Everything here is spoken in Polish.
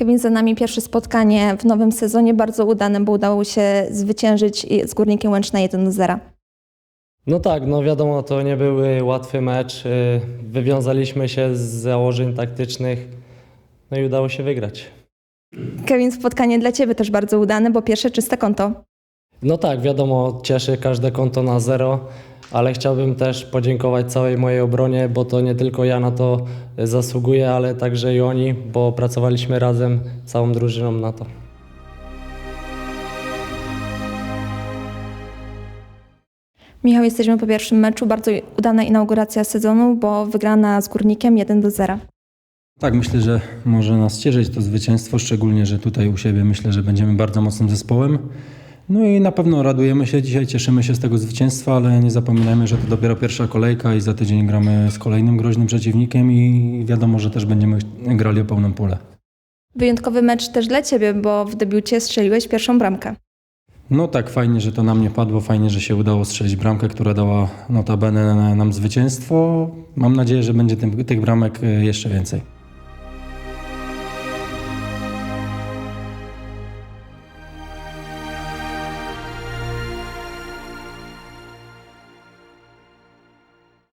Kevin, za nami pierwsze spotkanie w nowym sezonie, bardzo udane, bo udało się zwyciężyć z Górnikiem Łęczna 1 do 0. No tak, no wiadomo, to nie był łatwy mecz. Wywiązaliśmy się z założeń taktycznych, no i udało się wygrać. Kevin, spotkanie dla Ciebie też bardzo udane, bo pierwsze czyste konto. No tak, wiadomo, cieszy każde konto na zero, ale chciałbym też podziękować całej mojej obronie, bo to nie tylko ja na to zasługuję, ale także i oni, bo pracowaliśmy razem całą drużyną na to. Michał, jesteśmy po pierwszym meczu, bardzo udana inauguracja sezonu, bo wygrana z Górnikiem 1 do 0. Tak, myślę, że może nas cieszyć to zwycięstwo, szczególnie, że tutaj u siebie myślę, że będziemy bardzo mocnym zespołem. No i na pewno radujemy się dzisiaj, cieszymy się z tego zwycięstwa, ale nie zapominajmy, że to dopiero pierwsza kolejka i za tydzień gramy z kolejnym groźnym przeciwnikiem i wiadomo, że też będziemy grali o pełną pulę. Wyjątkowy mecz też dla Ciebie, bo w debiucie strzeliłeś pierwszą bramkę. No tak, fajnie, że to na mnie padło, fajnie, że się udało strzelić bramkę, która dała notabene nam zwycięstwo. Mam nadzieję, że będzie tych bramek e, jeszcze więcej.